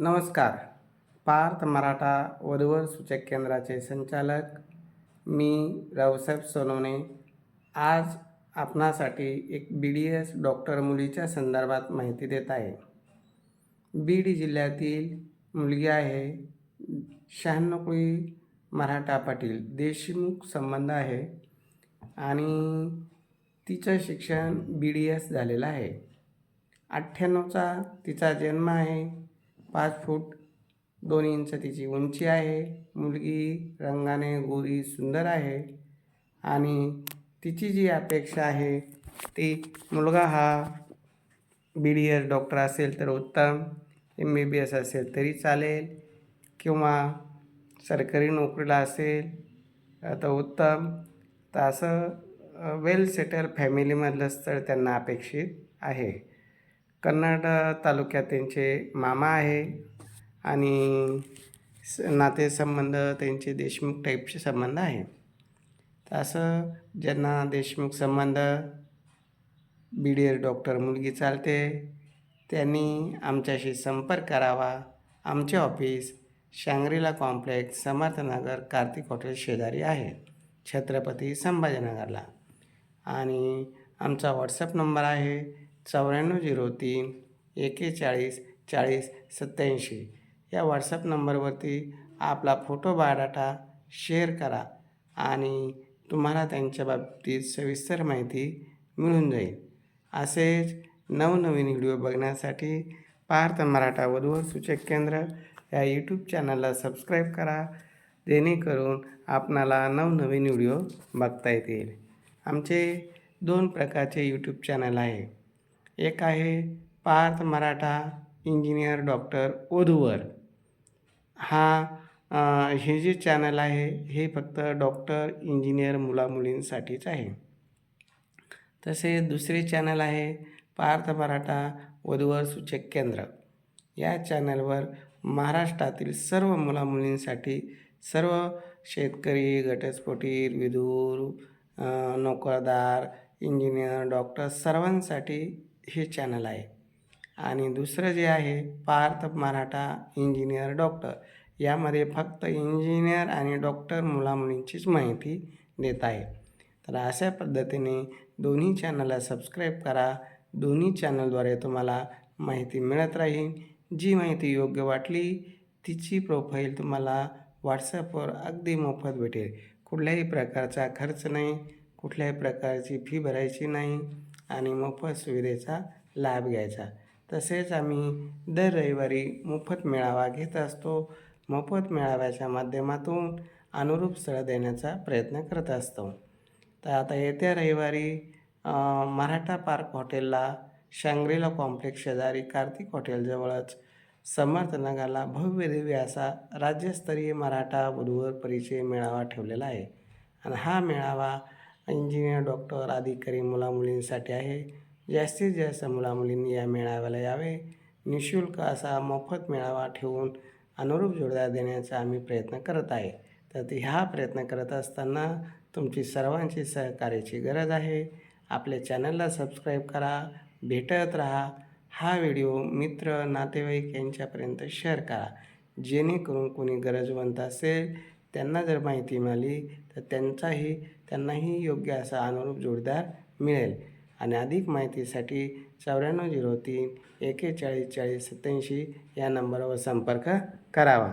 नमस्कार. पार्थ मराठा वधूवर सूचक केंद्राचे संचालक मी रावसाहेब सोनवणे. आज आपणासाठी एक बी डी एस डॉक्टर मुलीच्या संदर्भात माहिती देत आहे. बीड जिल्ह्यातील मुलगी आहे शहाण्णवकुळी मराठा पाटील. देशमुख संबंध आहे आणि तिचं शिक्षण बी डी एस झालेलं आहे. अठ्ठ्याण्णवचा तिचा जन्म आहे. पाच फूट दोन इंच तिची उंची आहे. मुलगी रंगाने गोरी सुंदर आहे आणि तिची जी अपेक्षा आहे ती मुलगा हा बी डी एस डॉक्टर असेल तर उत्तम एम बी बी एस असेल तरी चालेल किंवा सरकारी नोकरीला असेल तर उत्तम. तर असं वेल सेटल फॅमिलीमधलं स्थळ त्यांना अपेक्षित आहे. कन्नड तालुक्यात त्यांचे मामा आहे आणि स नातेसंबंध त्यांचे देशमुख टाईपचे संबंध आहे. तर असं ज्यांना देशमुख संबंध बी डी एस डॉक्टर मुलगी चालते त्यांनी आमच्याशी संपर्क करावा. आमचे office Shangri-La complex Samarthnagar Kartik hotel शेजारी आहे छत्रपती संभाजीनगरला. आणि आमचा व्हॉट्सअप नंबर आहे चौऱ्याण्णव झिरो तीन एकेचाळीस चाळीस सत्याऐंशी या व्हॉट्सअप नंबरवरती आपला फोटो बायोडाटा शेअर करा आणि तुम्हाला त्यांच्या बाबतीत सविस्तर माहिती मिळून जाईल. असेच नवनवीन व्हिडिओ बघण्यासाठी पार्थ मराठा वधूवर सूचक केंद्र या यूट्यूब चॅनलला सबस्क्राईब करा जेणेकरून आपणाला नवनवीन व्हिडिओ बघता येतील. आमचे दोन प्रकारचे यूट्यूब चॅनल आहे. एक आहे पार्थ मराठा इंजिनियर डॉक्टर ओधुवर हा हे जे चॅनल आहे हे फक्त डॉक्टर इंजिनियर मुलामुलींसाठीच आहे. तसे दुसरे चॅनल आहे पार्थ मराठा वधूवर सूचक केंद्र. या चॅनलवर महाराष्ट्रातील सर्व मुलामुलींसाठी सर्व शेतकरी घटस्फोटीर विदूर नोकरदार इंजिनियर डॉक्टर सर्वांसाठी हे चॅनल आहे. आणि दुसरं जे आहे पार्थ मराठा इंजिनियर डॉक्टर. यामध्ये फक्त इंजिनियर आणि डॉक्टर मुलामुलींचीच माहिती देत आहे. तर अशा पद्धतीने दोन्ही चॅनलला सबस्क्राईब करा. दोन्ही चॅनलद्वारे तुम्हाला माहिती मिळत राहील. जी माहिती योग्य वाटली तिची प्रोफाईल तुम्हाला व्हॉट्सअपवर अगदी मोफत भेटेल. कुठल्याही प्रकारचा खर्च नाही कुठल्याही प्रकारची फी भरायची नाही. आणि मोफत सुविधेचा लाभ घ्यायचा. तसेच आम्ही दर रविवारी मोफत मेळावा घेत असतो. मोफत मेळाव्याच्या माध्यमातून अनुरूप स्थळं देण्याचा प्रयत्न करत असतो. तर आता येत्या रविवारी मराठा पार्क हॉटेलला शांग्रीला कॉम्प्लेक्स शेजारी कार्तिक हॉटेलजवळच समर्थनगरला भव्य दिव्य असा राज्यस्तरीय मराठा वधूवर परिचय मेळावा ठेवलेला आहे. आणि हा मेळावा इंजिनियर डॉक्टर अधिकारी मुलामुलींसाठी आहे. जास्तीत जास्त मुलामुलींनी या मेळाव्याला यावे. निशुल्क असा मोफत मेळावा ठेवून अनुरूप जोडदार देण्याचा आम्ही प्रयत्न करत आहे. तर ते ह्या प्रयत्न करत असताना तुमची सर्वांची सहकार्याची गरज आहे. आपल्या चॅनलला सबस्क्राईब करा भेटत राहा. हा व्हिडिओ मित्र नातेवाईक यांच्यापर्यंत शेअर करा. जेणेकरून कोणी गरजवंत असेल त्यांना जर माहिती मिळाली तर त्यांचाही त्यांनाही योग्य असा अनुरूप जोडदार मिळेल. आणि अधिक माहितीसाठी चौऱ्याण्णव झिरो तीन एकेचाळीस चाळीस सत्याऐंशी या नंबरवर संपर्क करावा.